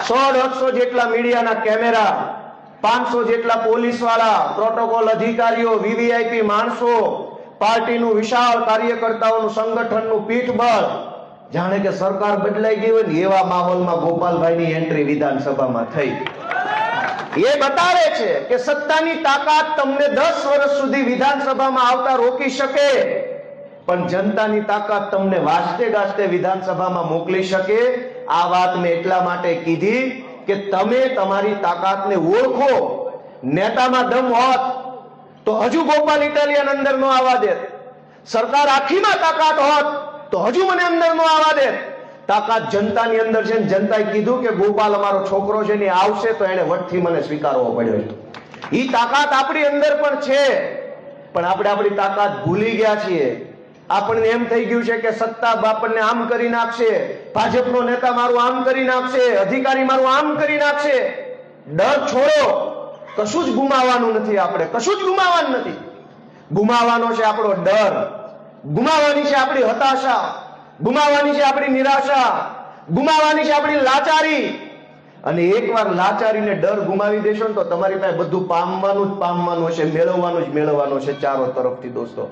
સો દોઢસો જેટલા મીડિયાના કેમેરા, પાંચસો જેટલા પોલીસવાળા પ્રોટોકોલ અધિકારીઓ, વીવીઆઈપી માણસો, પાર્ટીનું વિશાળ કાર્યકર્તાઓનું સંગઠનનું પીઠબળ. જાણે કે સરકાર બદલાઈ ગઈ હોય ને એવા માહોલમાં ગોપાલભાઈની એન્ટ્રી વિધાનસભામાં થઈ. એ બતાવે છે કે સત્તાની તાકાત તમને દસ વર્ષ સુધી વિધાનસભામાં આવતા રોકી શકે, પણ જનતાની તાકાત તમને વાસ્તે ગાસ્તે વિધાનસભામાં મોકલી શકે આ વાત મેં એટલા માટે કીધી કે તમે તમારી તાકાતને ઓળખો. નેતામાં દમ હોત તો હજુ ગોપાલ ઇટાલિયન અંદર નો આવવા દે સરકાર આખીમાં તાકાત હોત તો હજુ મને અંદર નો આવવા દે તાકાત જનતાની અંદર છે ને જનતાએ કીધું કે ગોપાલ અમારો છોકરો છે ને આવશે તો એને વટથી મને સ્વીકારવો પડ્યો છે. એ તાકાત આપણી અંદર પણ છે. પણ આપણે આપણી તાકાત ભૂલી ગયા છીએ. આપણને એમ થઈ ગયું છે કે સત્તા આપણને આમ કરી નાખશે, ભાજપનો નેતા મારું આમ કરી નાખશે, અધિકારી મારું આમ કરી નાખશે. ડર છોડો. કશું જ ગુમાવવાનું નથી આપણે, કશું જ ગુમાવવાનું નથી. ગુમાવવાનો છે આપણો ડર. ગુમાવવાની છે આપણી હતાશા. ગુમાવવાની છે આપણી નિરાશા. ગુમાવવાની છે આપણી લાચારી. અને એકવાર લાચારીને ડર ગુમાવી દેશો ને તો તમારી પાસે બધું પામવાનું જ પામવાનું છે મેળવવાનું જ મેળવવાનું છે ચારો તરફથી, દોસ્તો.